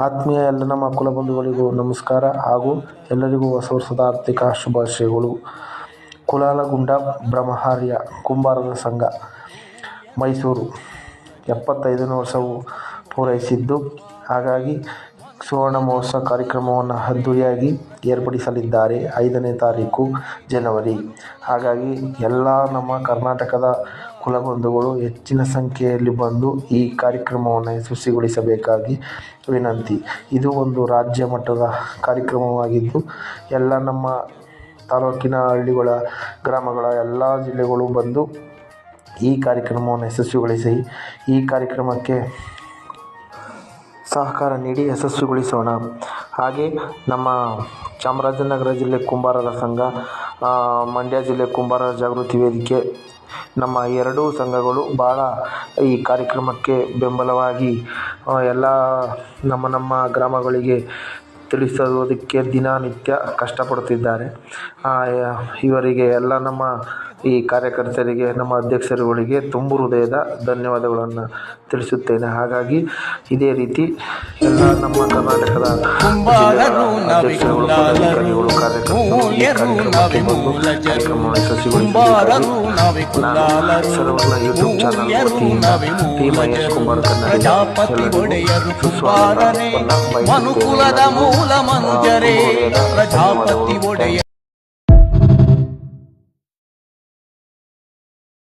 ಆತ್ಮೀಯ ಎಲ್ಲ ನಮ್ಮ ಕುಲಬಂಧುಗಳಿಗೂ ನಮಸ್ಕಾರ ಹಾಗೂ ಎಲ್ಲರಿಗೂ ಹೊಸ ವರ್ಷದ ಆರ್ಥಿಕ ಶುಭಾಶಯಗಳು. ಕುಲಾಲಗುಂಡ ಬ್ರಹ್ಮಹಾರ್ಯ ಕುಂಬಾರರ ಸಂಘ, ಮೈಸೂರು. ಎಪ್ಪತ್ತೈದನೇ ವರ್ಷವು ಪೂರೈಸಿದ್ದು. ಹಾಗಾಗಿ ಸುವರ್ಣ ಮಹೋತ್ಸವ ಕಾರ್ಯಕ್ರಮವನ್ನು ಅದ್ದೂರಿಯಾಗಿ ಏರ್ಪಡಿಸಲಿದ್ದಾರೆ ಐದನೇ ತಾರೀಕು ಜನವರಿ. ಹಾಗಾಗಿ ಎಲ್ಲ ನಮ್ಮ ಕರ್ನಾಟಕದ ಕುಲಬಂಧುಗಳು ಹೆಚ್ಚಿನ ಸಂಖ್ಯೆಯಲ್ಲಿ ಬಂದು ಈ ಕಾರ್ಯಕ್ರಮವನ್ನು ಯಶಸ್ವಿಗೊಳಿಸಬೇಕಾಗಿ ವಿನಂತಿ. ಇದು ಒಂದು ರಾಜ್ಯ ಮಟ್ಟದ ಕಾರ್ಯಕ್ರಮವಾಗಿದ್ದು, ಎಲ್ಲ ನಮ್ಮ ತಾಲೂಕಿನ ಹಳ್ಳಿಗಳ, ಗ್ರಾಮಗಳ ಎಲ್ಲ ಜಿಲ್ಲೆಗಳು ಬಂದು ಈ ಕಾರ್ಯಕ್ರಮವನ್ನು ಯಶಸ್ವಿಗೊಳಿಸಿ, ಈ ಕಾರ್ಯಕ್ರಮಕ್ಕೆ ಸಹಕಾರ ನೀಡಿ ಯಶಸ್ವಿಗೊಳಿಸೋಣ. ಹಾಗೆ ನಮ್ಮ ಚಾಮರಾಜನಗರ ಜಿಲ್ಲೆ ಕುಂಬಾರರ ಸಂಘ ಮಂಡ್ಯ ಜಿಲ್ಲೆ ಕುಂಬಾರರ ಜಾಗೃತಿ ವೇದಿಕೆ, ನಮ್ಮ ಎರಡೂ ಸಂಘಗಳು ಭಾಳ ಈ ಕಾರ್ಯಕ್ರಮಕ್ಕೆ ಬೆಂಬಲವಾಗಿ ಎಲ್ಲ ನಮ್ಮ ನಮ್ಮ ಗ್ರಾಮಗಳಿಗೆ ತಿಳಿಸೋದಕ್ಕೆ ದಿನನಿತ್ಯ ಕಷ್ಟಪಡುತ್ತಿದ್ದಾರೆ. ಇವರಿಗೆ ಎಲ್ಲ ನಮ್ಮ ಈ ಕಾರ್ಯಕರ್ತರಿಗೆ ನಮ್ಮ ಅಧ್ಯಕ್ಷರುಗಳಿಗೆ ತುಂಬು ಹೃದಯದ ಧನ್ಯವಾದಗಳನ್ನು ತಿಳಿಸುತ್ತೇನೆ. ಹಾಗಾಗಿ ಇದೇ ರೀತಿ ಎಲ್ಲ ನಮ್ಮ ಕರ್ನಾಟಕದ ಅಧ್ಯಕ್ಷರುಗಳು ಪದಾಧಿಕಾರಿಗಳು ಕಾರ್ಯಕರ್ತರು ಬಂದು ಸರ್ವರ್ಣ ಯೂಟ್ಯೂಬ್ ಚಾನಲ್ ಭೂಮ್ಯರು ವತಿಯಿಂದ ಟಿ ಮಹೇಶ್ ಕುಮಾರ್ ಕನ್ನಡ ಪ್ರಜಾಪತಿ ಒಡೆಯರು ಕುಂಬಾರರೇ ಮನುಕುಲದ ಮೂಲ ಪ್ರಜಾಪತಿ ಒಡೆಯರು.